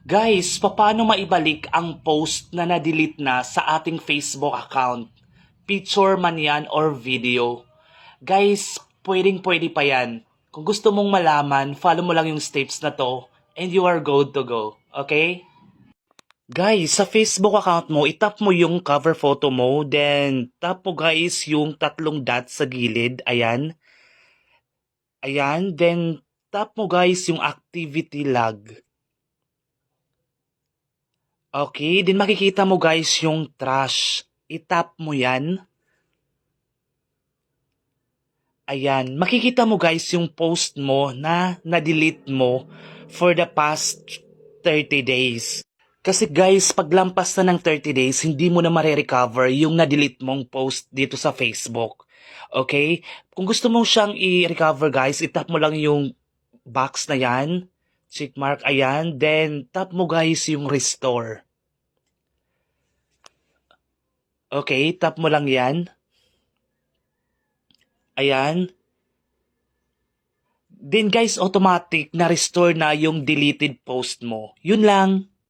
Guys, paano maibalik ang post na na-delete na sa ating Facebook account? Picture man yan or video. Guys, pwedeng pwede pa yan. Kung gusto mong malaman, follow mo lang yung steps na to and you are good to go. Okay? Guys, sa Facebook account mo, itap mo yung cover photo mo, then tap mo guys yung tatlong dots sa gilid, ayan. Ayan, then tap mo guys yung activity log. Okay, then makikita mo guys yung trash. Itap mo yan. Ayan, makikita mo guys yung post mo na na-delete mo for the past 30 days. Kasi guys, paglampas na ng 30 days, hindi mo na marirecover yung na-delete mong post dito sa Facebook. Okay? Kung gusto mo siyang i-recover guys, itap mo lang yung box na yan. Check mark, ayan. Then, tap mo guys yung restore. Okay, tap mo lang yan. Ayan. Then guys, automatic na restore na yung deleted post mo. Yun lang.